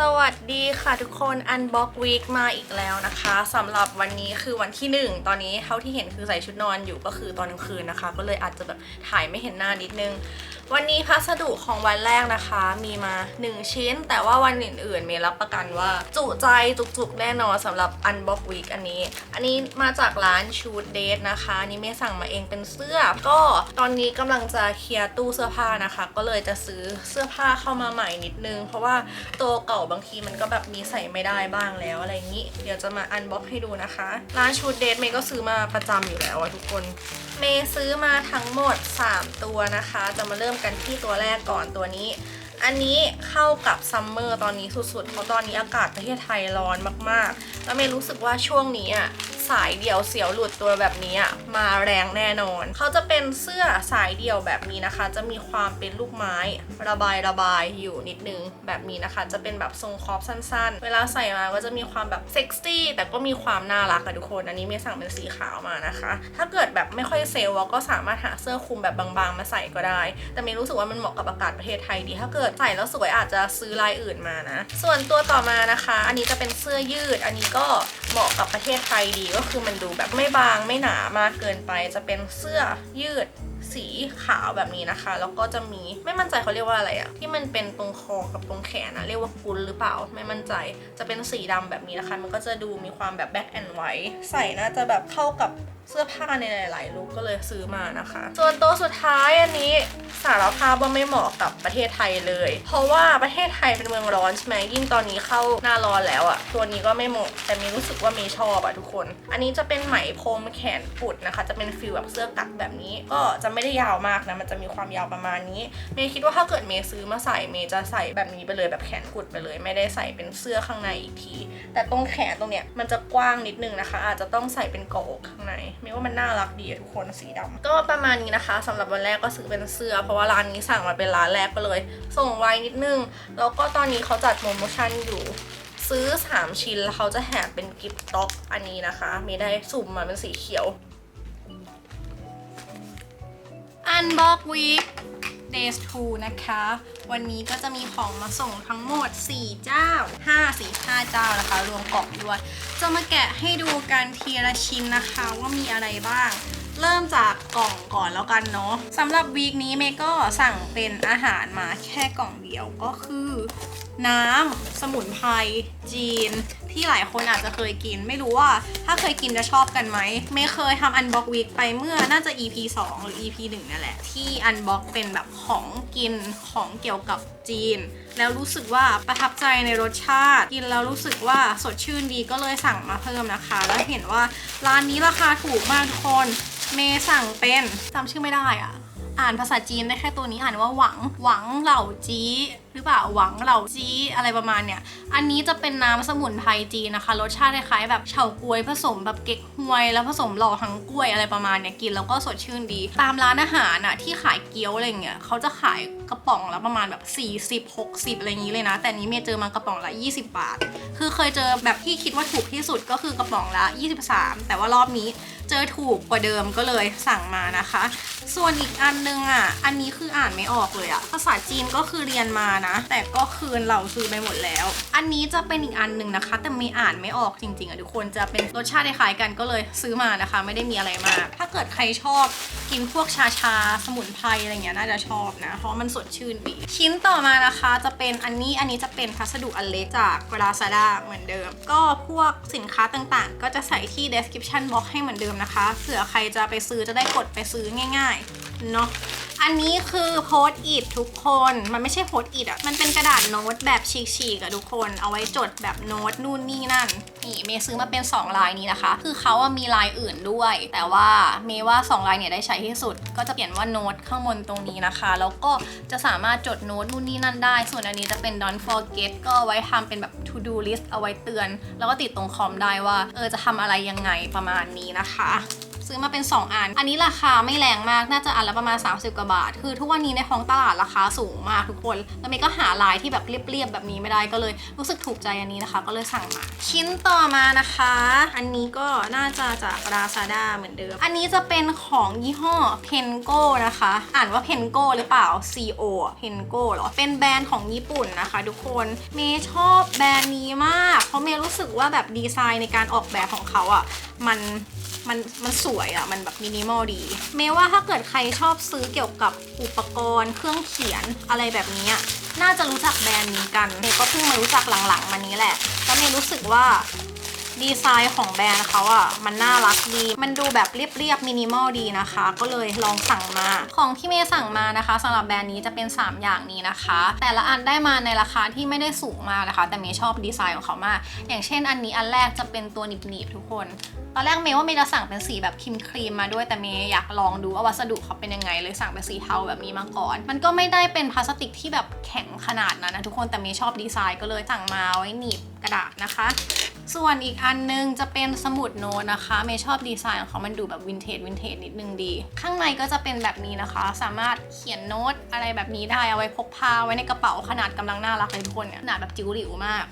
สวัสดีค่ะทุกคน Unbox Week มาอีกแล้วนะคะสำหรับวันนี้คือวันที่ 1 ตอนนี้เท่าที่เห็นคือใส่ชุดนอนอยู่ก็คือตอนกลางคืนนะคะ ก็เลยอาจจะแบบถ่ายไม่เห็นหน้านิดนึง วันนี้พัสดุของวันแรกนะคะ มีมา 1 ชิ้น แต่ว่าวันอื่นๆเมย์รับประกันว่า จุใจจุกๆ แน่นอนสำหรับ Unbox Week อันนี้ อันนี้มาจากร้านชูดเดทนะคะอันนี้เมย์สั่งมาเองเป็นเสื้อ ก็ตอนนี้กำลังจะเคลียร์ตู้เสื้อผ้านะคะ ก็เลยจะซื้อเสื้อผ้าเข้ามาใหม่นิดนึง เพราะว่าตัวเก่าบางทีมันก็แบบมีใส่ไม่ได้บ้างแล้วอะไรอย่างนี้ เดี๋ยวจะมาอันบ็อกให้ดูนะคะ ร้านชูดเดทเมย์ก็ซื้อมาประจำอยู่แล้วอะทุกคนเมย์ซื้อมาทั้งหมด 3 ตัวนะคะ จะมาเริ่มกันที่ตัวแรกก่อนตัวนี้ อันนี้เข้ากับซัมเมอร์ตอนนี้สุดๆ เพราะตอนนี้อากาศประเทศไทยร้อนมากๆ แล้วเมย์รู้สึกว่าช่วงนี้อะ สายเดี่ยวเสียวหลุดตัวแบบนี้มาแรงแน่นอน เขาจะเป็นเสื้อสายเดี่ยวแบบนี้นะคะ จะมีความเป็นลูกไม้ระบายระบายอยู่นิดนึงแบบนี้นะคะ จะเป็นแบบทรงคอปสั้นๆ เวลาใส่มาก็จะมีความแบบเซ็กซี่แต่ก็มีความน่ารักอะทุกคน อันนี้เมย์สั่งเป็นสีขาวมานะคะ ถ้าเกิดแบบไม่ค่อยเซลล์ก็สามารถหาเสื้อคลุมแบบบางๆ มาใส่ก็ได้ แต่เมย์รู้สึกว่ามันเหมาะกับอากาศประเทศไทยดี ถ้าเกิดใส่แล้วสวยอาจจะซื้อลายอื่นมานะ ส่วนตัวต่อมานะคะ อันนี้จะเป็นเสื้อยืด อันนี้ก็เหมาะกับประเทศไทยดีก็คือมันดูแบบไม่บางไม่หนามากเกินไป จะเป็นเสื้อยืดสีขาวแบบนี้นะคะ แล้วก็จะมีไม่มั่นใจเขาเรียกว่าอะไรอะที่มันเป็นตรงคอกับตรงแขนนะเรียกว่ากุลหรือเปล่า ไม่มั่นใจ จะเป็นสีดำแบบนี้นะคะ มันก็จะดูมีความแบบแบ็คแอนด์ไวท์ใส่น่าจะแบบเข้ากับ เสื้อผ้าในหลายๆลุคก็เลยซื้อมานะคะ ส่วนตัวสุดท้ายอันนี้สารภาพว่าไม่เหมาะกับประเทศไทยเลย เพราะว่าประเทศไทยเป็นเมืองร้อนใช่ไหมยิ่งตอนนี้เข้าหน้าร้อนแล้วอะตัวนี้ก็ไม่เหมาะแต่มีรู้สึกว่ามีชอบอะทุกคน อันนี้จะเป็นไหมพรมแขนกุดนะคะ จะเป็นฟิลแบบเสื้อกั๊กแบบนี้ ก็จะไม่ได้ยาวมากนะมันจะมีความยาวประมาณนี้เมย์คิดว่าถ้าเกิดเมย์ซื้อมาใส่เมย์จะใส่แบบนี้ไปเลยแบบแขนกุดไปเลย ไม่ได้ใส่เป็นเสื้อข้างในอีกที แต่ตรงแขนตรงเนี้ยมันจะกว้างนิดนึงนะคะ อาจจะต้องใส่เป็นกอกข้างในมีว่ามันน่ารักดีอะทุกคนสีดำก็ประมาณนี้นะคะสำหรับวันแรกก็ซื้อเป็นเสื้อ เพราะว่าร้านนี้สั่งมาเป็นร้านแรกก็เลย ส่งไวนิดนึง แล้วก็ตอนนี้เขาจัดโปรโมชั่นอยู่ซื้อ 3 ชิ้นแล้วเขาจะแถมเป็นกิฟต์ต็อกอันนี้นะคะ มีได้สุ่มมาเป็นสีเขียว อันบ็อกวีค Days 2 นะคะ วันนี้ก็จะมีของมาส่งทั้งหมด 4 เจ้า 5 4 5 เจ้านะคะ รวมกล่องด้วย จะมาแกะให้ดูกันทีละชิ้นนะคะว่ามีอะไรบ้าง เริ่มจากกล่องก่อนแล้วกันเนาะสำหรับวีคนี้เมย์ก็สั่งเป็นอาหารมาแค่กล่องเดียวก็คือ น้ำสมุนไพรจีน ที่หลายคนอาจจะเคยกิน ไม่รู้ว่าถ้าเคยกินจะชอบกันไหมไม่เคยทำอันบ็อกวีคไปเมื่อน่าจะ EP 2 หรือ EP 1นั่นแหละ ที่อันบ็อกเป็นแบบของกินของเกี่ยวกับจีน แล้วรู้สึกว่าประทับใจในรสชาติ กินแล้วรู้สึกว่าสดชื่นดีก็เลยสั่งมาเพิ่มนะคะ แล้วเห็นว่าร้านนี้ราคาถูกมากทุกคน เมสั่งเป็นจำชื่อไม่ได้อะ อ่านภาษาจีนได้แค่ตัวนี้อ่านว่าหวังหวังเหล่าจี้หรือเปล่าหวังเหล่าจี้อะไรประมาณเนี้ยอันนี้จะเป็นน้ำสมุนไพรจีนนะคะ รสชาติคล้ายๆแบบเฉาก๊วยผสมแบบเก๊กฮวยแล้วผสมหล่อหังกล้วยอะไรประมาณเนี้ยกินแล้วก็สดชื่นดี ตามร้านอาหารน่ะที่ขายเกี๊ยวอะไรเงี้ยเขาจะขายกระป๋องละประมาณแบบ 40 60 อะไรอย่างนี้เลยนะ แต่อันนี้เมย์เจอมากระป๋องละ 20 บาท คือเคยเจอแบบที่คิดว่าถูกที่สุดก็คือกระป๋องละ 23 แต่ว่ารอบนี้ จอถูกกว่าเดิมก็เลยสั่งมานะคะ ส่วนอีกอันนึงอะ อันนี้คืออ่านไม่ออกเลยอะ ภาษาจีนก็คือเรียนมานะ แต่ก็คืนเราซื้อไปหมดแล้ว อันนี้จะเป็นอีกอันหนึ่งนะคะ แต่ไม่อ่านไม่ออกจริงๆอะทุกคนจะเป็นรสชาติคล้ายกันก็เลยซื้อมานะคะ ไม่ได้มีอะไรมาก ถ้าเกิดใครชอบกินพวกชาชาสมุนไพรอะไรเงี้ยน่าจะชอบนะ เพราะมันสดชื่นดี ชิ้นต่อมานะคะ จะเป็นอันนี้อันนี้จะเป็นพัสดุอันเล็กจากลาซาด้าเหมือนเดิม ก็พวกสินค้าต่างๆ ก็จะใส่ที่ description box ให้เหมือนเดิมนะคะเผื่อใครจะไปซื้อจะได้กดไปซื้อง่าย ๆ เนาะอันนี้คือโพสอิททุกคน มันไม่ใช่โพสอิทอะ มันเป็นกระดาษโน้ตแบบฉีกๆอะทุกคน เอาไว้จดแบบโน้ตนู่นนี่นั่น นี่เมย์ซื้อมาเป็น 2 ลายนี้นะคะ คือเขาอะมีลายอื่นด้วย แต่ว่าเมย์ว่า 2 ลายเนี่ยได้ใช้ที่สุด ก็จะเปลี่ยนว่าโน้ตข้างบนตรงนี้นะคะ แล้วก็จะสามารถจดโน้ตนู่นนี่นั่นได้ ส่วนอันนี้จะเป็น don't forget ก็ไว้ทำเป็นแบบ to do list เอาไว้เตือน แล้วก็ติดตรงคอมได้ว่า เออจะทำอะไรยังไงประมาณนี้นะคะ ซื้อมาเป็น 2 อัน อันนี้ราคาไม่แรงมาก น่าจะอันละประมาณ 30 กว่าบาท คือทุกวันนี้ในท้องตลาดราคาสูงมากทุกคน แล้วเมย์ก็หาลายที่แบบเรียบๆแบบนี้ไม่ได้ก็เลยรู้สึกถูกใจอันนี้นะคะ ก็เลยสั่งมา ชิ้นต่อมานะคะ อันนี้ก็น่าจะจาก Lazada เหมือนเดิม อันนี้จะเป็นของยี่ห้อ Pengo นะคะ อ่านว่า Pengo หรือเปล่า C O อะ Pengo เหรอ เป็นแบรนด์ของญี่ปุ่นนะคะทุกคน เมย์ชอบแบรนด์นี้มาก เพราะเมย์รู้สึกว่าแบบดีไซน์ในการออกแบบของเขาอะ่ะ มัน มัน มันสวยอะ่ะมันแบบมินิมอลดี เมย์ว่าถ้าเกิดใครชอบซื้อเกี่ยวกับอุปกรณ์ เครื่องเขียนอะไรแบบนี้น่าจะรู้จักแบรนด์นี้กันเมย์ก็เพิ่งมารู้จักหลังๆมานี้แหละ แล้วเมย์รู้สึกว่า ดีไซน์ของแบรนด์เขาอะ่ะ มันน่ารักดี มันดูแบบเรียบๆมินิมอลดีนะคะ ก็เลยลองสั่งมา ของที่เมย์สั่งมานะคะสำหรับแบรนด์นี้จะเป็น 3 อย่างนี้นะคะ แต่ละอันได้มาในราคาที่ไม่ได้สูงมากนะคะ แต่เมย์ชอบดีไซน์ของเขามาก อย่างเช่นอันนี้อันแรกจะเป็นตัวหนีบๆทุกคนตอนแรกเมย์ว่าเมย์จะสั่งเป็นสีแบบครีมครีมมาด้วยแต่เมย์อยากลองดูว่าวัสดุเขาเป็นยังไงเลยสั่งเป็นสีเทาแบบนี้มาก่อน มันก็ไม่ได้เป็นพลาสติกที่แบบแข็งขนาดนั้นนะทุกคนแต่เมย์ชอบดีไซน์ก็เลยสั่งมาไว้หนีบกระดาษนะคะ ส่วนอีกอันนึงจะเป็นสมุดโน้ตนะคะเมย์ชอบดีไซน์ของเขามันดูแบบวินเทจวินเทจนิดนึงดี ข้างในก็จะเป็นแบบนี้นะคะ สามารถเขียนโน้ตอะไรแบบนี้ได้เอาไว้พกพาไว้ในกระเป๋าขนาดกำลังน่ารักเลยทุกคนเนี่ยขนาดแบบจิ๋วหลิวมาก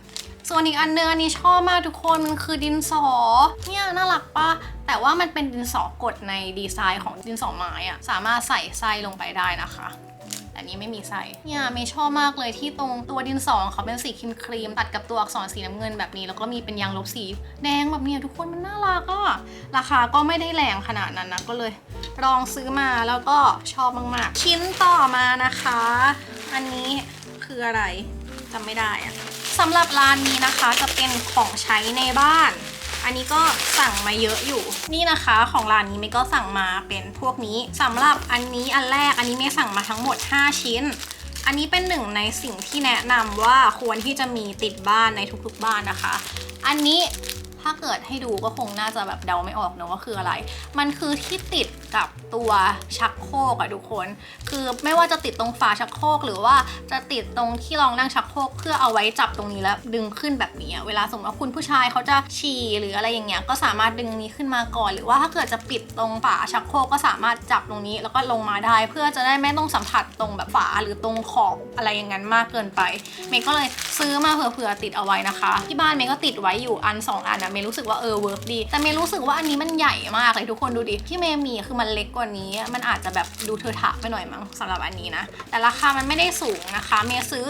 ส่วนอีกอันเนึงอันนี้ชอบมากทุกคนมันคือดินสอ เนี่ยน่ารักปะแต่ว่ามันเป็นดินสอกดในดีไซน์ของดินสอไม้อะสามารถใส่ไส้ลงไปได้นะคะ แต่นี้ไม่มีไส้เนี่ยเมย์ชอบมากเลยที่ตรงตัวดินสอของเขาเป็นสีครีมครีมตัดกับตัวอักษรสีน้ำเงินแบบนี้ แล้วก็มีเป็นยางลบสีแดงแบบเนี้ยทุกคนมันน่ารักอะราคาก็ไม่ได้แรงขนาดนั้นนะก็เลยลองซื้อมาแล้วก็ชอบมากๆ ชิ้นต่อมานะคะ อันนี้คืออะไรจำไม่ได้อะสำหรับร้านนี้นะคะจะเป็นของใช้ในบ้าน อันนี้ก็สั่งมาเยอะอยู่ นี่นะคะของร้านนี้เมย์ก็สั่งมาเป็นพวกนี้สำหรับอันนี้อันแรกอันนี้เมย์สั่งมาทั้งหมด 5 ชิ้น อันนี้เป็นหนึ่งในสิ่งที่แนะนำว่าควรที่จะมีติดบ้านในทุกๆบ้านนะคะ อันนี้ ถ้าเกิดให้ดูก็คงน่าจะแบบเดาไม่ออกเนอะว่าคืออะไร มันคือที่ติดกับตัวชักโครกอะทุกคน คือไม่ว่าจะติดตรงฝาชักโครกหรือว่าจะติดตรงที่รองนั่งชักโครกเพื่อเอาไว้จับตรงนี้แล้วดึงขึ้นแบบนี้ เวลาสมมติว่าคุณผู้ชายเขาจะฉี่หรืออะไรอย่างเงี้ยก็สามารถดึงนี้ขึ้นมาก่อน หรือว่าถ้าเกิดจะปิดตรงฝาชักโครกก็สามารถจับตรงนี้ แล้วก็ลงมาได้ เพื่อจะได้ไม่ต้องสัมผัสตรงแบบฝาหรือตรงขอบอะไรอย่างนั้นมากเกินไป เมย์ก็เลยซื้อมาเผื่อๆติดเอาไว้นะคะ ที่บ้านเมย์ก็ติดไว้อยู่อันสองอันนะเมย์รู้สึกว่าเออเวิร์กดี แต่เมย์รู้สึกว่าอันนี้มันใหญ่มากเลยทุกคนดูดิ ที่เมย์มีคือมันเล็กกว่านี้ มันอาจจะแบบดูเทอะทะไปหน่อยมั้งสำหรับอันนี้นะ แต่ราคามันไม่ได้สูงนะคะ เมย์ซื้อ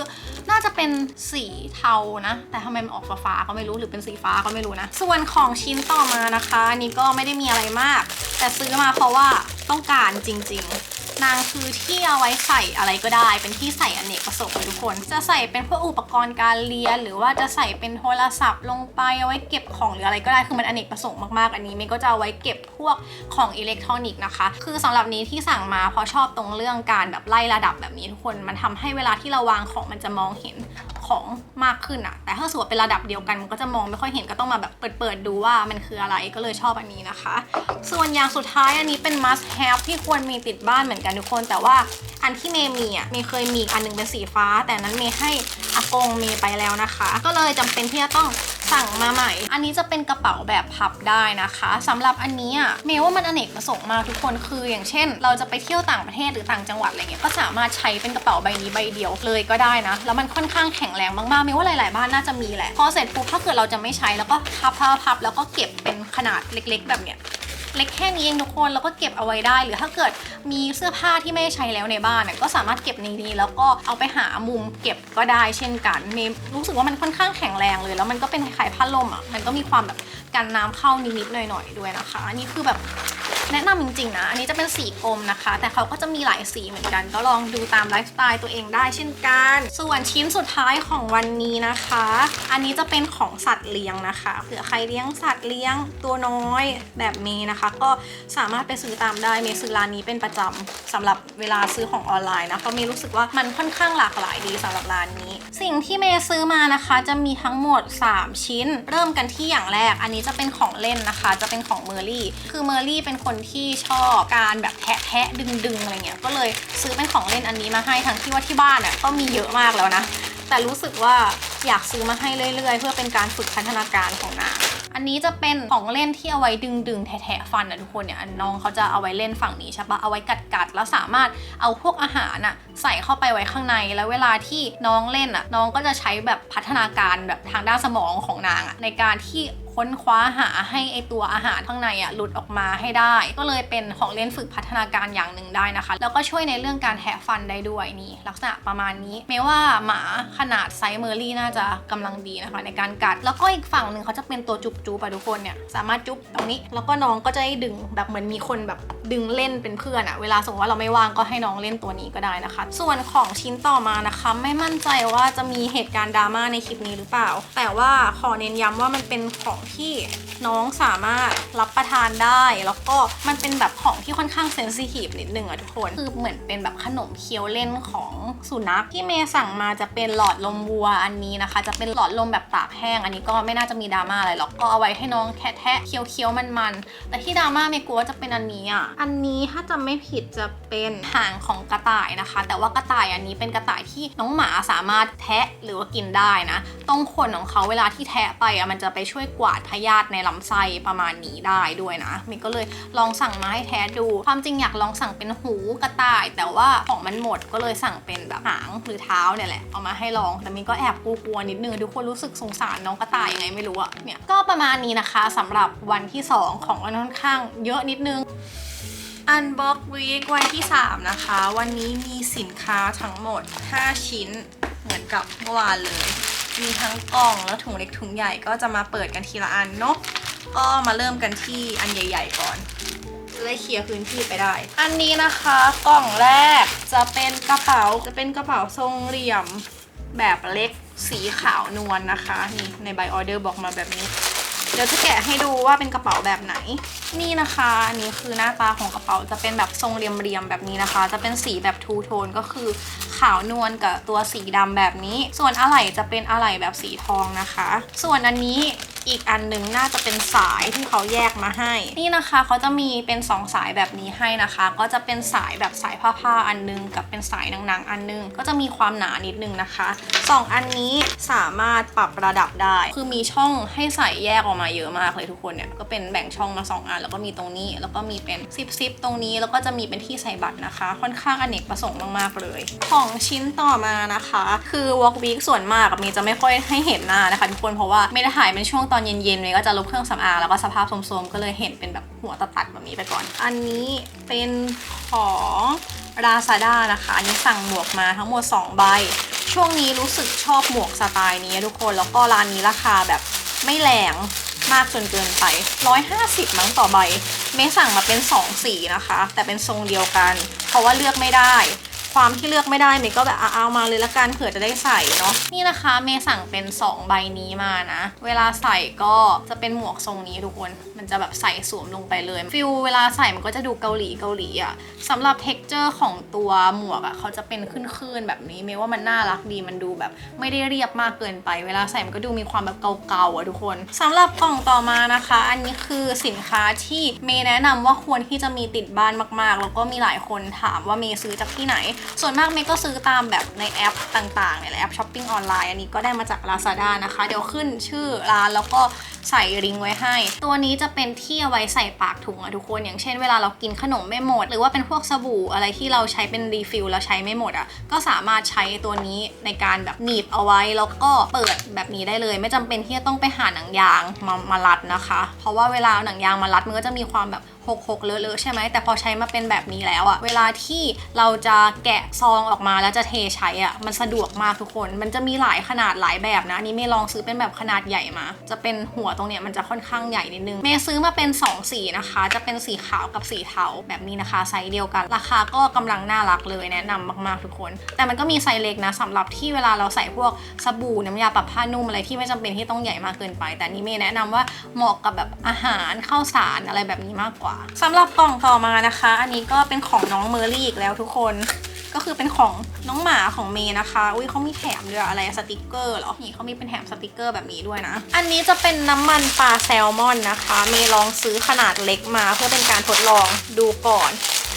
น่าจะเป็นสีเทานะ แต่ทำไมมันออกฟ้าๆก็ไม่รู้หรือเป็นสีฟ้าก็ไม่รู้นะ ส่วนของชิ้นต่อมานะคะอันนี้ก็ไม่ได้มีอะไรมาก แต่ซื้อมาเพราะว่าต้องการจริง ๆ นางคือที่เอาไว้ใส่อะไรก็ได้ เป็นที่ใส่อเนกประสงค์เลยทุกคน จะใส่เป็นพวกอุปกรณ์การเรียน หรือว่าจะใส่เป็นโทรศัพท์ลงไปเอาไว้เก็บของหรืออะไรก็ได้คือมันอเนกประสงค์มากๆอันนี้เมย์ก็จะเอาไว้เก็บพวกของอิเล็กทรอนิกส์นะคะ คือสำหรับนี้ที่สั่งมาเพราะชอบตรงเรื่องการแบบไล่ระดับแบบนี้ทุกคนมันทำให้เวลาที่เราวางของมันจะมองเห็นของมากขึ้นอะแต่ถ้าสมมติเป็นระดับเดียวกันมันก็จะมองไม่ค่อยเห็นก็ต้องมาแบบเปิดเปิดๆดูว่ามันคืออะไรก็เลยชอบอันนี้นะคะ ส่วนอย่างสุดท้ายอันนี้เป็น must have ที่ควรมีติดบ้านเหมือนกันทุกคน แต่ว่าอันที่เมย์มีอะเมย์เคยมีอันหนึงเป็นสีฟ้า แต่นั้นเมย์ให้อากงเมย์ไปแล้วนะคะ ก็เลยจำเป็นที่จะต้องสั่งมาใหม่ อันนี้จะเป็นกระเป๋าแบบพับได้นะคะสำหรับอันนี้อะเมย์ว่ามันอเนกประสงค์มากทุกคนคืออย่างเช่น เราจะไปเที่ยวต่างประเทศหรือต่างจังหวัดอะไรเงี้ยก็สามารถใช้เป็นกระเป๋าใบนี้ใบเดียวเลยก็ได้นะ แล้วมันค่อนข้างแข็งแรงมากๆเมย์ว่าหลาย ๆ บ้านน่าจะมีแหละพอเสร็จปุ๊บถ้าเกิดเราจะไม่ใช้แล้วก็พับพับพับแล้วก็เก็บเป็นขนาดเล็ก ๆ แบบเนี้ย เล็กแค่นี้เองทุกคนแล้วก็เก็บเอาไว้ได้ หรือถ้าเกิดมีเสื้อผ้าที่ไม่ใช้แล้วในบ้านก็สามารถเก็บในนี้ แล้วก็เอาไปหามุมเก็บก็ได้เช่นกันเมรู้สึกว่ามันค่อนข้างแข็งแรงเลย แล้วมันก็เป็นคล้ายผ้าล่มอะมันก็มีความแบบกันน้ำเข้านิดๆหน่อยๆด้วยนะคะอันนี้คือแบบ แนะนำจริงๆนะ อันนี้จะเป็นสีกรมนะคะ แต่เขาก็จะมีหลายสีเหมือนกัน ก็ลองดูตามไลฟ์สไตล์ตัวเองได้เช่นกัน ส่วนชิ้นสุดท้ายของวันนี้นะคะ อันนี้จะเป็นของสัตว์เลี้ยงนะคะเผื่อใครเลี้ยงสัตว์เลี้ยงตัวน้อยแบบนี้นะคะ ก็สามารถไปซื้อตามได้เมย์ซื้อร้านนี้เป็นประจำสำหรับเวลาซื้อของออนไลน์นะเพราะเมรู้สึกว่ามันค่อนข้างหลากหลายดีสำหรับร้านนี้ สิ่งที่เมย์ซื้อมานะคะจะมีทั้งหมด 3 ชิ้น เริ่มกันที่อย่างแรก อันนี้จะเป็นของเล่นนะคะ จะเป็นของเมอร์รี่ คือเมอร์รี่เป็นคนนที่ชอบการแบบแทะแทะดึงดึงอะไรเงี้ยก็เลยซื้อเป็นของเล่นอันนี้มาให้ทั้งที่ว่าที่บ้านอะก็มีเยอะมากแล้วนะ แต่รู้สึกว่าอยากซื้อมาให้เรื่อย ๆ เพื่อเป็นการฝึกพัฒนาการของนางอันนี้จะเป็นของเล่นที่เอาไว้ดึงดึงๆแทะฟันนะทุกคนเนี่ยน้องเขาจะเอาไว้เล่นฝั่งนี้ใช่ปะเอาไว้กัดกัดแล้วสามารถเอาพวกอาหารอะใส่เข้าไปไว้ข้างในแล้วเวลาที่น้องเล่นอะน้องก็จะใช้แบบพัฒนาการแบบทางด้านสมองของนางอะในการที่ ค้นคว้าหาให้ไอตัวอาหารข้างในอะหลุดออกมาให้ได้ ก็เลยเป็นของเล่นฝึกพัฒนาการอย่างหนึ่งได้นะคะ แล้วก็ช่วยในเรื่องการแทะฟันได้ด้วยนี่ลักษณะประมาณนี้แม้ว่าหมาขนาดไซส์เมอร์ลี่น่าจะกำลังดีนะคะ ในการกัด แล้วก็อีกฝั่งหนึ่งเขาจะเป็นตัวจุบจูปะทุกคนเนี่ยสามารถจุบตรงนี้ แล้วก็น้องก็จะได้ดึงแบบเหมือนมีคนแบบดึงเล่นเป็นเพื่อนอะเวลาสมมติว่าเราไม่ว่างก็ให้น้องเล่นตัวนี้ก็ได้นะคะ ส่วนของชิ้นต่อมานะคะ ไม่มั่นใจว่าจะมีเหตุการณ์ดราม่าในคลิปนี้หรือเปล่า แต่ว่าขอเน้นย้ำว่ามันเป็นของที่ น้องสามารถรับประทานได้ แล้วก็มันเป็นแบบของที่ค่อนข้างเซนซิทีฟนิดนึงอะทุกคน คือเหมือนเป็นแบบขนมเคี้ยวเล่นของสุนัขที่เมย์สั่งมาจะเป็นหลอดลมวัวอันนี้นะคะ จะเป็นหลอดลมแบบตากแห้ง อันนี้ก็ไม่น่าจะมีดราม่าอะไรหรอกก็เอาไว้ให้น้องแคะแทะเคี้ยวเคี้ยวๆมันๆแต่ที่ดราม่าเมย์กลัวว่าจะเป็นอันนี้อะอันนี้ถ้าจำไม่ผิดจะเป็นหางของกระต่ายนะคะ แต่ว่ากระต่ายอันนี้เป็นกระต่ายที่น้องหมาสามารถแทะหรือว่ากินได้นะตรงขนของเขาเวลาที่แทะไปอะมันจะไปช่วยกวาดพยาธิในลำไส้ประมาณนี้ได้ด้วยนะมย์ก็เลยลองสั่งมาให้แทะดู ความจริงอยากลองสั่งเป็นหูกระต่าย แต่ว่าของมันหมดก็เลยสั่งเป็นแบบหางหรือเท้าเนี่ยแหละเอามาให้ลองแต่มย์ก็แอบกลัวๆนิดนึงทุกคนรู้สึกสงสารน้องกระต่ายยังไงไม่รู้อะเนี่ยก็ประมาณนี้นะคะสำหรับวันที่ 2 ของวันค่อนข้างเยอะนิดนึง Unbox Week วันที่ 3 นะคะ วันนี้มีสินค้าทั้งหมด 5 ชิ้นเหมือนกับเมื่อวานเลย มีทั้งกล่องแล้วถุงเล็กถุงใหญ่ก็จะมาเปิดกันทีละอันเนาะก็มาเริ่มกันที่อันใหญ่ ๆ ก่อนจะได้เคลียร์พื้นที่ไปได้ อันนี้นะคะกล่องแรกจะเป็นกระเป๋าจะเป็นกระเป๋าทรงเหลี่ยมแบบเล็กสีขาวนวลนะคะนี่ในใบออเดอร์บอกมาแบบนี้ เดี๋ยวจะแกะให้ดูว่าเป็นกระเป๋าแบบไหน นี่นะคะ อันนี้คือหน้าตาของกระเป๋าจะเป็นแบบทรงเรียมๆแบบนี้นะคะ จะเป็นสีแบบทูโทนก็คือขาวนวลกับตัวสีดำแบบนี้ ส่วนอะไหล่จะเป็นอะไหล่แบบสีทองนะคะ ส่วนอันนี้ อีกอันหนึ่งน่าจะเป็นสายที่เขาแยกมาให้ นี่นะคะเขาจะมีเป็นสองสายแบบนี้ให้นะคะ ก็จะเป็นสายแบบสายผ้าๆอันนึง กับเป็นสายหนังๆอันนึง ก็จะมีความหนานิดนึงนะคะสองอันนี้สามารถปรับระดับได้ คือมีช่องให้ใส่แยกออกมาเยอะมากเลยทุกคนเนี่ยก็เป็นแบ่งช่องมาสองอัน แล้วก็มีตรงนี้ แล้วก็มีเป็นซิปซิปตรงนี้แล้วก็จะมีเป็นที่ใส่บัตรนะคะ ค่อนข้างอเนกประสงค์มากๆเลย ของชิ้นต่อมานะคะ คือ Walk Week ส่วนมากมีจะไม่ค่อยให้เห็นหน้านะคะทุกคนเพราะว่าไม่ได้ถ่ายเป็นช่วงตอนเย็นๆเลยก็จะลบเครื่องสำอางแล้วก็สภาพโทรมๆก็เลยเห็นเป็นแบบหัวตัดๆแบบนี้ไปก่อน อันนี้เป็นของ Lazada นะคะ อันนี้สั่งหมวกมาทั้งหมด 2 ใบ ช่วงนี้รู้สึกชอบหมวกสไตล์นี้ทุกคนแล้วก็ร้านนี้ราคาแบบไม่แรงมากจนเกินไป 150 มั้งต่อใบ เมสั่งมาเป็น 2 สีนะคะ แต่เป็นทรงเดียวกัน เพราะว่าเลือกไม่ได้ ความที่เลือกไม่ได้เมย์ก็แบบเอามาเลยละกันเผื่อจะได้ใส่เนาะนี่นะคะเมย์สั่งเป็น 2 ใบนี้มานะ เวลาใส่ก็จะเป็นหมวกทรงนี้ทุกคนมันจะแบบใส่สวมลงไปเลยฟิลเวลาใส่มันก็จะดูเกาหลีเกาหลีอะ่ะสำหรับ t e x t อร์ของตัวหมวกอะ่ะเขาจะเป็นขึ้นๆแบบนี้เมย์ว่ามันน่ารักดีมันดูแบบ ไม่ได้เรียบมากเกินไป เวลาใส่มันก็ดูมีความแบบเก่าๆอะทุกคนสำหรับกล่องต่อมานะคะ อันนี้คือสินค้าที่เมย์แนะนำว่าควรที่จะมีติดบ้านมากๆ แล้วก็มีหลายคนถามว่าเมย์ซื้อจากที่ไหนส่วนมากเมย์ก็ซื้อตามแบบในแอปต่างๆเนี่ยแอปช้อปปิ้งออนไลน์อันนี้ก็ได้มาจาก Lazada นะคะ เดี๋ยวขึ้นชื่อร้านแล้วก็ใส่ลิงก์ไว้ให้ ตัวนี้จะเป็นที่เอาไว้ใส่ปากถุงอะทุกคน อย่างเช่นเวลาเรากินขนมไม่หมด หรือว่าเป็นพวกสบู่อะไรที่เราใช้เป็นรีฟิลแล้วใช้ไม่หมดอะก็สามารถใช้ตัวนี้ในการแบบหนีบเอาไว้แล้วก็เปิดแบบนี้ได้เลย ไม่จำเป็นที่จะต้องไปหาหนังยางมามารัดนะคะ เพราะว่าเวลาเอาหนังยางมารัดมันก็จะมีความแบบ หกหกเลอะๆใช่ไหมแต่พอใช้มาเป็นแบบนี้แล้วอะเวลาที่เราจะแกะซองออกมาแล้วจะเทใช้อะมันสะดวกมากทุกคน มันจะมีหลายขนาดหลายแบบนะอันนี้เมย์ลองซื้อเป็นแบบขนาดใหญ่มา จะเป็นหัวตรงเนี้ยมันจะค่อนข้างใหญ่นิดนึงเมย์ซื้อมาเป็น 2 สีนะคะ จะเป็นสีขาวกับสีเทาแบบนี้นะคะไซส์เดียวกัน ราคาก็กำลังน่ารักเลยแนะนำมากๆทุกคน แต่มันก็มีไซส์เล็กนะสำหรับที่เวลาเราใส่พวกสบู่น้ำยาปรับผ้านุ่มอะไรที่ไม่จำเป็นที่ต้องใหญ่มากเกินไป แต่นี้เมย์แนะนำว่าเหมาะกับแบบอาหารข้าวสารอะไรแบบนี้มากกว่าสำหรับกล่องต่อมานะคะ อันนี้ก็เป็นของน้องเมอรี่อีกแล้วทุกคนก็คือเป็นของน้องหมาของเมย์นะคะ อุ้ยเขามีแถมด้วยอะไรสติกเกอร์เหรอ นี่เขามีเป็นแถมสติกเกอร์แบบนี้ด้วยนะ อันนี้จะเป็นน้ำมันปลาแซลมอนนะคะ เมย์ลองซื้อขนาดเล็กมาเพื่อเป็นการทดลองดูก่อน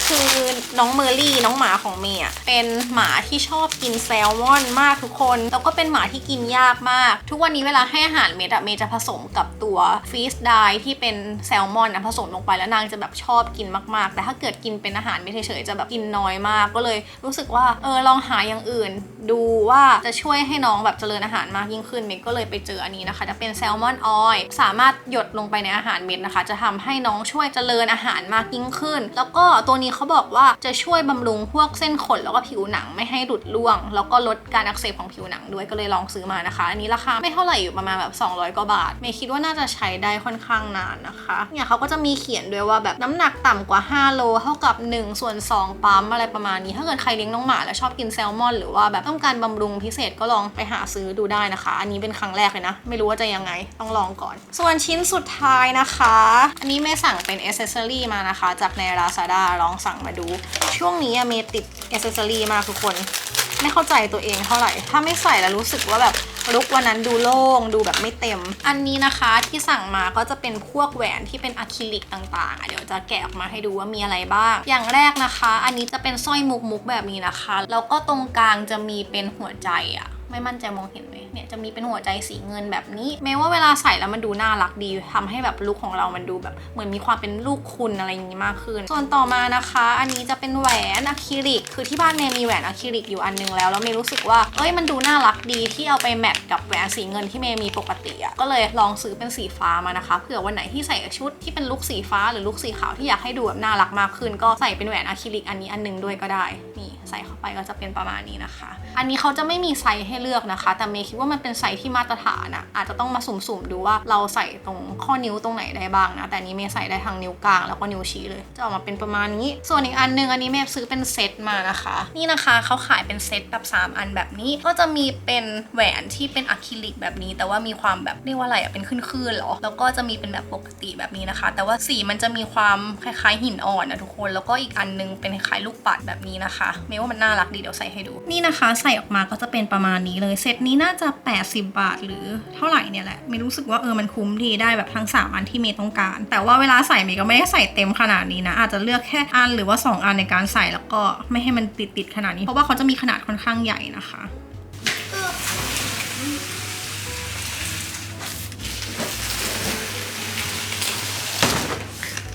คือน้องเมอร์รี่น้องหมาของเมย์อะเป็นหมาที่ชอบกินแซลมอนมากทุกคนแล้วก็เป็นหมาที่กินยากมาก ทุกวันนี้เวลาให้อาหารเมย์อะเมย์จะผสมกับตัวฟีสไดที่เป็นแซลมอนนะผสมลงไปแล้วนางจะแบบชอบกินมากๆ แต่ถ้าเกิดกินเป็นอาหารไม่เฉยๆจะแบบกินน้อยมากก็เลย รู้สึกว่าเออลองหาอย่างอื่น ดูว่าจะช่วยให้น้องแบบเจริญอาหารมากยิ่งขึ้นเมย์ก็เลยไปเจออันนี้นะคะ จะเป็นแซลมอนออยล์สามารถหยดลงไปในอาหารเม็ดนะคะ จะทำให้น้องช่วยเจริญอาหารมากยิ่งขึ้น แล้วก็ตัวนี้เขาบอกว่าจะช่วยบำรุงพวกเส้นขนแล้วก็ผิวหนังไม่ให้หลุดร่วง แล้วก็ลดการอักเสบของผิวหนังด้วยก็เลยลองซื้อมานะคะ อันนี้ราคาไม่เท่าไหร่อยู่ประมาณแบบ 200กว่าบาทเมย์คิดว่าน่าจะใช้ได้ค่อนข้างนานนะคะเนี่ยเขาก็จะมีเขียนด้วยว่าแบบน้ำหนักต่ำกว่า 5 โล เท่ากับ1ส่วน2ปั๊มอะไรประมาณนี้ ถ้าเกิดใครเลี้ยงน้องหมาแล้วชอบกินแซลมอน หรือว่าแบบต้องการบำรุงพิเศษก็ลองไปหาซื้อดูได้นะคะ อันนี้เป็นครั้งแรกเลยนะ ไม่รู้ว่าจะยังไงต้องลองก่อน ส่วนชิ้นสุดท้ายนะคะ อันนี้เมย์สั่งเป็นอเซสซอรี่มานะคะ จากใน Lazada ลองสั่งมาดู ช่วงนี้เมติดอ c เซอรี่มาทุกคน ไม่เข้าใจตัวเองเท่าไหร่ ถ้าไม่ใส่แล้วรู้สึกว่าแบบลุกวันนั้นดูโล่งดูแบบไม่เต็ม อันนี้นะคะที่สั่งมาก็จะเป็นพวกแหวนที่เป็นอะคริลิกต่างๆ เดี๋ยวจะแกะออกมาให้ดูว่ามีอะไรบ้าง อย่างแรกนะคะ อันนี้จะเป็นสร้อยมุกๆแบบนี้นะคะ แล้วก็ตรงกลางจะมีเป็นหัวใจอะ ไม่มั่นใจมองเห็นไหมเนี่ยจะมีเป็นหัวใจสีเงินแบบนี้ แม้ว่าเวลาใส่แล้วมันดูน่ารักดีทำให้แบบลุคของเรามันดูแบบเหมือนมีความเป็นลูกคุณอะไรอย่างนี้มากขึ้น ส่วนต่อมานะคะ อันนี้จะเป็นแหวนอะคริลิก คือที่บ้านเมย์มีแหวนอะคริลิกอยู่อันนึงแล้วแล้วเมย์รู้สึกว่าเอ้ยมันดูน่ารักดีที่เอาไปแมทกับแหวนสีเงินที่เมย์มีปกติอะก็เลยลองซื้อเป็นสีฟ้ามานะคะเผื่อวันไหนที่ใส่ชุดที่เป็นลุคสีฟ้าหรือลุคสีขาวที่อยากให้ดูแบบน่ารักมากขึ้น ก็ใส่เป็นแหวนอะคริลิกอันนี้อันนึงด้วยก็ได้นี่ ใส่เข้าไปก็จะเป็นประมาณนี้นะคะ อันนี้เขาจะไม่มีไซส์ให้เลือกนะคะ แต่เมย์คิดว่ามันเป็นไซส์ที่มาตรฐานอะอาจจะต้องมาสุ่มๆดูว่าเราใส่ตรงข้อนิ้วตรงไหนได้บ้างนะ แต่นี้เมย์ใส่ได้ทั้งนิ้วกลางแล้วก็นิ้วชี้เลย จะออกมาเป็นประมาณนี้ ส่วนอีกอันหนึงอันนี้เมย์ซื้อเป็นเซตมานะคะ นี่นะคะเขาขายเป็นเซตแบบ 3 อันแบบนี้ ก็จะมีเป็นแหวนที่เป็นอะคริลิกแบบนี้ แต่ว่ามีความแบบเรียกว่าอะไรอะเป็นคลื่นๆหรอ แล้วก็จะมีเป็นแบบปกติแบบนี้นะคะ แต่ว่าสีมันจะมีความคล้ายๆหินอ่อนนะทุกคน แล้วก็อีกอันนึงเป็นคล้ายลูกปัดแบบนี้นะคะเมี้ว่ามันน่ารักดีเดี๋ยวใส่ให้ดู นี่นะคะใส่ออกมาก็จะเป็นประมาณนี้เลย เซตนี้น่าจะ 80 บาทหรือเท่าไหร่เนี่ยแหละ ไม่รู้สึกว่าเออมันคุ้มดีได้แบบทั้ง 3 อันที่เมย์ต้องการ แต่ว่าเวลาใส่เมย์ก็ไม่ได้ใส่เต็มขนาดนี้นะ อาจจะเลือกแค่อันหรือว่า 2 อันในการใส่แล้วก็ไม่ให้มันติดติดขนาดนี้ เพราะว่าเขาจะมีขนาดค่อนข้างใหญ่นะคะ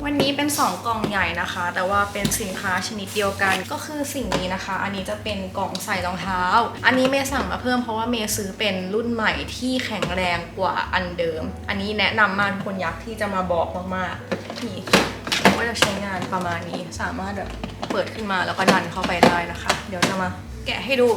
วันนี้เป็น 2 กล่องใหญ่นะคะ แต่ว่าเป็นสินค้าชนิดเดียวกันก็คือสิ่งนี้นะคะ อันนี้จะเป็นกล่องใส่รองเท้า อันนี้เมย์สั่งมาเพิ่มเพราะว่าเมย์ซื้อเป็นรุ่นใหม่ที่แข็งแรงกว่าอันเดิม อันนี้แนะนำมากทุกคนยากที่จะมาบอกมากๆนี่ว่าจะใช้งานประมาณนี้สามารถแบบเปิดขึ้นมาแล้วก็ดันเข้าไปได้นะคะ เดี๋ยวจะมาแกะให้ดู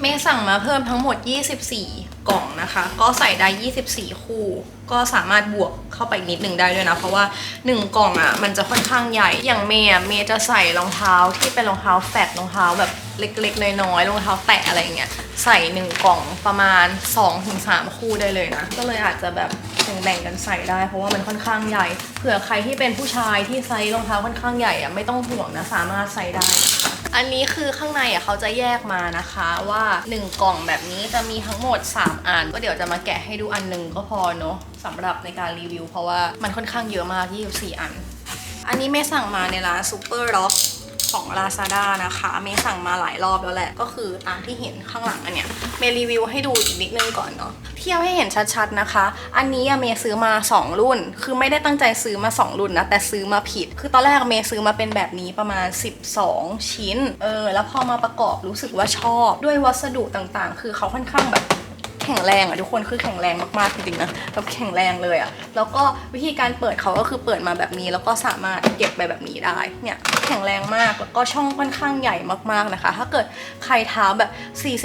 เมย์สั่งมาเพิ่มทั้งหมด 24 กล่องนะคะ ก็ใส่ได้ 24 คู่ ก็สามารถบวกเข้าไปอีกนิดหนึ่งได้ด้วยนะ เพราะว่า 1 กล่องอะมันจะค่อนข้างใหญ่ อย่างเมย์เมย์จะใส่รองเท้าที่เป็นรองเท้าแฟตรองเท้าแบบเล็กๆ น้อยๆ รองเท้าแตะอะไรเงี้ย ใส่ 1 กล่องประมาณ 2-3 คู่ได้เลยนะ ก็เลยอาจจะแบบแบ่งๆกันใส่ได้ เพราะว่ามันค่อนข้างใหญ่ เผื่อใครที่เป็นผู้ชายที่ไซส์รองเท้าค่อนข้างใหญ่อะไม่ต้องห่วงนะ สามารถใส่ได้ อันนี้คือข้างในอะเขาจะแยกมานะคะว่า 1 กล่องแบบนี้จะมีทั้งหมด 3 อัน ก็เดี๋ยวจะมาแกะให้ดูอันหนึ่งก็พอเนาะสำหรับในการรีวิว เพราะว่ามันค่อนข้างเยอะมาก24อัน อันนี้ไม่สั่งมาในร้านซูเปอร์ล็อก ของ Lazada นะคะ เมย์สั่งมาหลายรอบแล้วแหละ ก็คือตามที่เห็นข้างหลังอันเนี้ย เมย์รีวิวให้ดูอีกนิดนึงก่อนเนาะ เที่ยบให้เห็นชัดๆนะคะ อันนี้เมย์ซื้อมา 2 รุ่น คือไม่ได้ตั้งใจซื้อมา 2 รุ่นนะ แต่ซื้อมาผิด คือตอนแรกเมย์ซื้อมาเป็นแบบนี้ประมาณ 12 ชิ้น เออ แล้วพอมาประกอบรู้สึกว่าชอบ ด้วยวัสดุต่างๆ คือเขาค่อนข้างแบบ ข็งแรงอะทุกคนคือแข็งแรงมากๆจริงๆนะแบบแข็งแรงเลยอะแล้วก็วิธีการเปิดเขาก็คือเปิดมาแบบนี้ แล้วก็สามารถเก็บไปแบบนี้ได้เนี่ยแข็งแรงมากแล้วก็ช่องค่อนข้างใหญ่มากๆนะคะ ถ้าเกิดใครเท้าแบบ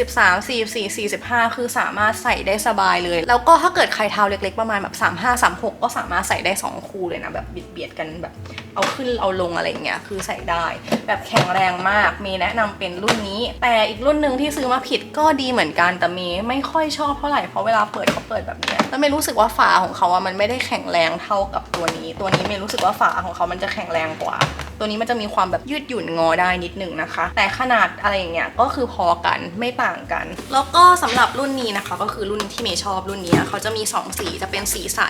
43 44 45 คือสามารถใส่ได้สบายเลย แล้วก็ถ้าเกิดใครเท้าเล็กๆประมาณแบบ 35 36 ก็สามารถใส่ได้ 2 คู่เลยนะแบบเบียดๆกันแบบเอาขึ้นเอาลงอะไรเงี้ยคือใส่ได้ แบบแข็งแรงมากเมย์แนะนำเป็นรุ่นนี้ แต่อีกรุ่นหนึ่งที่ซื้อมาผิดก็ดีเหมือนกันแต่เมย์ไม่ค่อยชอบเท่าไหร่เพราะเวลาเปิดเขาเปิดแบบนี้แล้วเมย์รู้สึกว่าฝาของเขาอะมันไม่ได้แข็งแรงเท่ากับตัวนี้ ตัวนี้เมย์รู้สึกว่าฝาของเขามันจะแข็งแรงกว่า ตัวนี้มันจะมีความแบบยืดหยุ่นงอได้นิดนึงนะคะ แต่ขนาดอะไรอย่างเงี้ยก็คือพอกันไม่ต่างกัน แล้วก็สำหรับรุ่นนี้นะคะ ก็คือรุ่นที่เมย์ชอบรุ่นนี้เขาจะมี 2 สีจะเป็นสีใส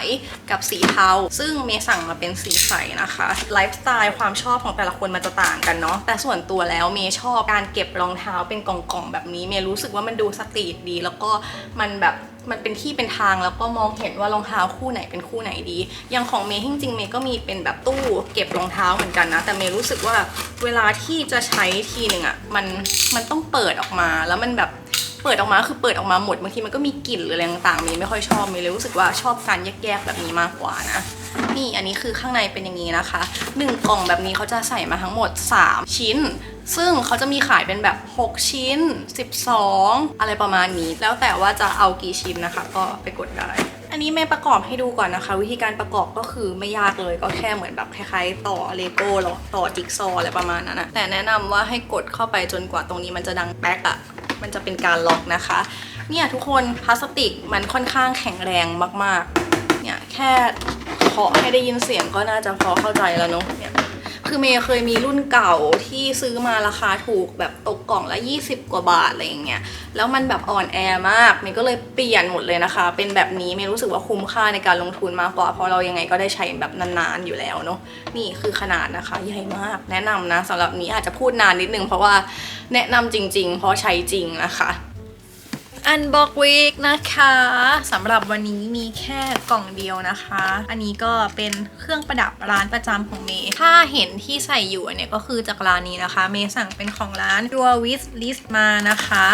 กับสีเทา ซึ่งเมย์สั่งมาเป็นสีใสนะคะไลฟ์สไตล์ความชอบของแต่ละคนมันจะต่างกันเนาะแต่ส่วนตัวแล้วเมย์ชอบการเก็บรองเท้าเป็นกล่องๆแบบนี้เมย์รู้สึกว่ามันดูสตรีทดี แล้วก็มันแบบ มันเป็นที่เป็นทางแล้วก็มองเห็นว่ารองเท้าคู่ไหนเป็นคู่ไหนดี อย่างของเมย์จริงๆเมย์ก็มีเป็นแบบตู้เก็บรองเท้าเหมือนกันนะ แต่เมย์รู้สึกว่าเวลาที่จะใช้ทีหนึ่งอะ่ะมันมันต้องเปิดออกมาแล้วมันแบบเปิดออกมาคือเปิดออกมาหมดบางทีมันก็มีกลิ่นหรืออะไรต่างๆเมย์ไม่ค่อยชอบเมย์เลยรู้สึกว่าชอบการแยกๆแบบนี้มากกว่านะ นี่อันนี้คือข้างในเป็นอย่างนี้นะคะหนึ่งกล่องแบบนี้เขาจะใส่มาทั้งหมด 3 ชิ้น ซึ่งเขาจะมีขายเป็นแบบ 6 ชิ้น 12 อะไรประมาณนี้ แล้วแต่ว่าจะเอากี่ชิ้นนะคะ ก็ไปกดได้ อันนี้แม่ประกอบให้ดูก่อนนะคะ วิธีการประกอบก็คือไม่ยากเลยก็แค่เหมือนแบบคล้ายๆ ต่อเลโก้หรอต่อจิ๊กซอว์อะไรประมาณนั้นนะแต่แนะนำว่าให้กดเข้าไปจนกว่าตรงนี้มันจะดังแป๊กอะมันจะเป็นการล็อกนะคะ เนี่ยทุกคนพลาสติกมันค่อนข้างแข็งแรงมากๆ เนี่ยแค่าะให้ได้ยินเสียงก็น่าจะพอเข้าใจแล้วเนาะเนี่ยคือเมย์เคยมีรุ่นเก่าที่ซื้อมาราคาถูกแบบตกกล่องละ 20 กว่าบาทอะไรอย่างเงี้ย แล้วมันแบบอ่อนแอมาก เมย์ก็เลยเปลี่ยนหมดเลยนะคะ เป็นแบบนี้เมย์รู้สึกว่าคุ้มค่าในการลงทุนมากกว่า เพราะเรายังไงก็ได้ใช้แบบนานๆอยู่แล้วเนาะ นี่คือขนาดนะคะใหญ่มาก แนะนำนะสำหรับนี้อาจจะพูดนานนิดนึงเพราะว่าแนะนำจริง ๆ เพราะใช้จริงนะคะ อันบอกวีกนะคะสำหรับวันนี้มีแค่กล่องเดียวนะคะ อันนี้ก็เป็นเครื่องประดับร้านประจำของเมย์ถ้าเห็นที่ใส่อยู่เนี่ยก็คือจากร้านนี้นะคะ เมย์สั่งเป็นของร้านดัววิสลิสมานะคะ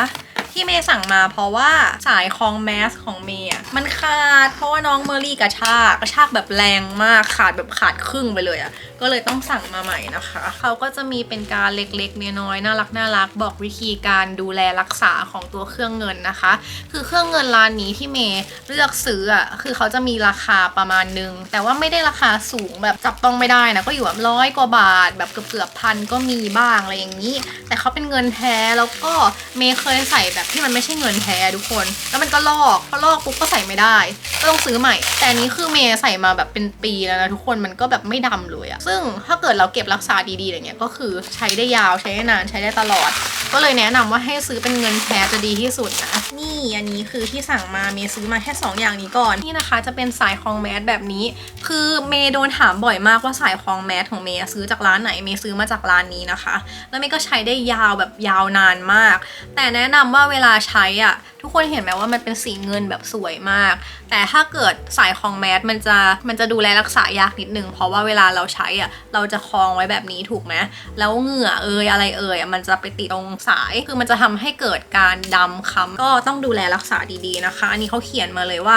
ที่เมย์สั่งมาเพราะว่าสายคล้องแมสของเมย์อะมันขาด เพราะว่าน้องเมอรี่กระชากกระชากแบบแรงมากขาดแบบขาดครึ่งไปเลยอะก็เลยต้องสั่งมาใหม่นะคะ เขาก็จะมีเป็นการเล็กๆน้อยๆน่ารักน่ารักบอกวิธีการดูแลรักษาของตัวเครื่องเงินนะคะ คือเครื่องเงินร้านนี้ที่เมย์เลือกซื้ออะคือเขาจะมีราคาประมาณนึง แต่ว่าไม่ได้ราคาสูงแบบจับต้องไม่ได้นะก็อยู่แบบร้อยกว่าบาท แบบเกือบเกือบพันก็มีบ้างอะไรอย่างนี้ แต่เขาเป็นเงินแท้แล้วก็เมย์เคยใส่แบบที่มันไม่ใช่เงินแท้ทุกคน แล้วมันก็ลอกพอลอกปุ๊บก็ใส่ไม่ได้ ก็ต้องซื้อใหม่ แต่นี้คือเมย์ใส่มาแบบเป็นปีแล้วนะทุกคนมันก็แบบไม่ดำเลยอะซึ่งถ้าเกิดเราเก็บรักษาดีๆอย่างเงี้ยก็คือใช้ได้ยาวใช้ได้นานใช้ได้ตลอด ก็เลยแนะนำว่าให้ซื้อเป็นเงินแท้จะดีที่สุดนะนี่อันนี้คือที่สั่งมาเมย์ซื้อมาแค่ 2 อย่างนี้ก่อนนี่นะคะ จะเป็นสายคล้องแมสแบบนี้ คือเมย์โดนถามบ่อยมากว่าสายคล้องแมสของเมย์ซื้อจากร้านไหนเมย์ซื้อมาจากร้านนี้นะคะ แล้วเมย์ก็ใช้ได้ยาวแบบยาวนานมาก แต่แนะนำว่าเวลาใช้อะทุกคนเห็นไหมว่ามันเป็นสีเงินแบบสวยมาก แต่ถ้าเกิดสายคองแมสมันจะมันจะดูแลรักษายากนิดนึง เพราะว่าเวลาเราใช้อะเราจะคล้องไว้แบบนี้ถูกไหมแล้วเหงื่อเอยอะไรเอยอะมันจะไปติดตรงสาย คือมันจะทำให้เกิดการดำคำก็ต้องดูแลรักษาดีๆนะคะ อันนี้เขาเขียนมาเลยว่า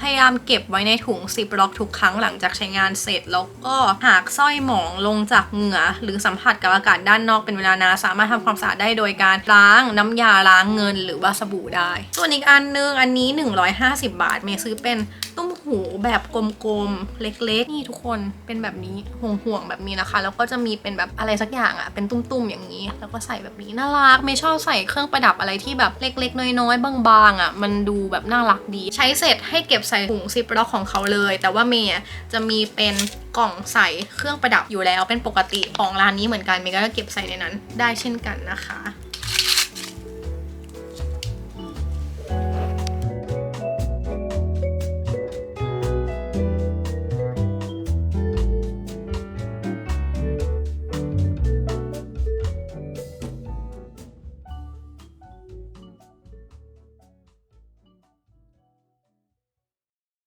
พยายามเก็บไว้ในถุงซิปล็อกทุกครั้งหลังจากใช้งานเสร็จ แล้วก็หากสร้อยหมองลงจากเหงื่อ หรือสัมผัสกับอากาศด้านนอกเป็นเวลานานสามารถทำความสะอาดได้โดยการล้างน้ำยาล้างเงินหรือว่าสบู่ได้ ส่วนอีกอันนึงอันนี้ 150 บาท เมซื้อเป็นตุ้มหูแบบกลมๆ เล็กๆ นี่ทุกคนเป็นแบบนี้ห่วงๆแบบนี้นะคะ แล้วก็จะมีเป็นแบบอะไรสักอย่างอะเป็นตุ้มๆอย่างนี้ แล้วก็ใส่แบบนี้น่ารักเมย์ชอบใส่เครื่องประดับอะไรที่แบบเล็ก ๆ น้อยๆบางๆอะมันดูแบบน่ารักดี ใช้เสร็จให้เก็บใส่ถุงซิปล็อกของเขาเลย แต่ว่าเมย์จะมีเป็นกล่องใส่เครื่องประดับอยู่แล้วเป็นปกติของร้านนี้เหมือนกันเมย์ก็จะเก็บใส่ในนั้นได้เช่นกันนะคะ